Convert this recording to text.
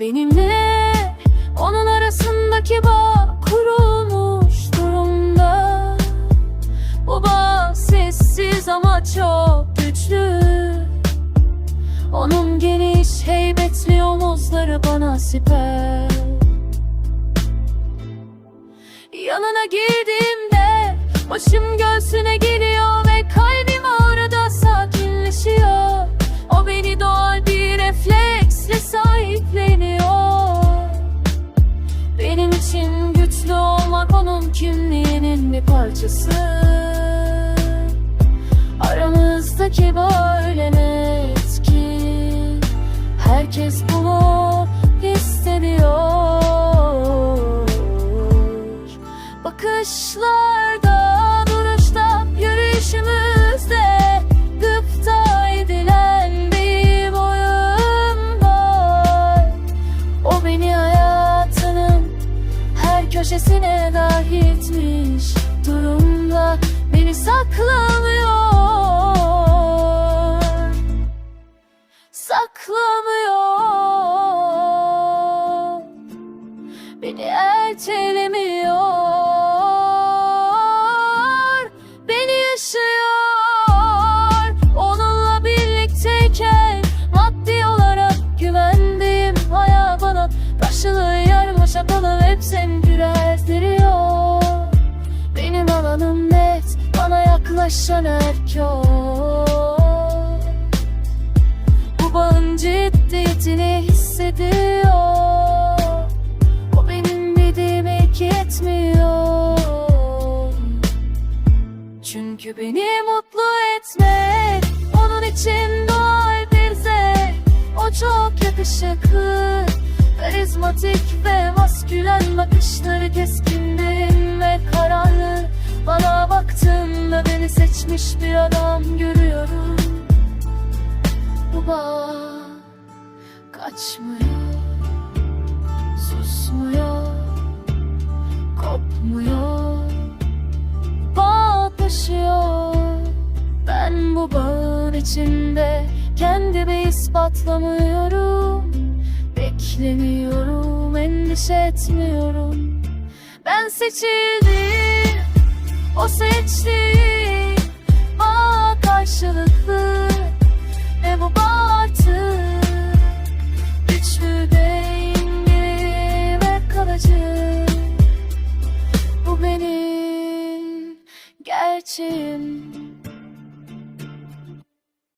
Benimle. Onun arasındaki bağ kurulmuş durumda. Bu bağ sessiz ama çok güçlü. Onun geniş heybetli omuzları bana siper. Yanına girdiğimde başım göğsüne geliyor kimliğinin bir parçası. Aramızdaki bağ öyle net ki herkes bunu hissediyor. Bakışlarda, köşesine dahil etmiş Durumda beni saklamıyor. Saklamıyor. Beni ertelemiyor. Beni yaşıyor. Onunla birlikteyken Maddi olarak güvendiğim Hayal bana karşılığı şakalı Hep sen Alanım net Bana yaklaşan erkek bu bağın ciddiyetini hissediyor. O benim dediğimi hak etmiyor Çünkü beni mutlu etmek Onun için doğal bir zevk. O çok yakışıklı Karizmatik ve maskülen bakışları keskindim ve kararlı Bana baktığımda beni seçmiş bir adam görüyorum bu bağ kaçmıyor, susmuyor, kopmuyor, bağ taşıyor. Ben bu bağın içinde kendimi ispatlamıyorum, beklemiyorum, endişe etmiyorum. Ben seçildim, o seçti, bağ karşılıklı. Ve bu bağ artık güçlü dengeli ve kalıcı Bu benim gerçeğim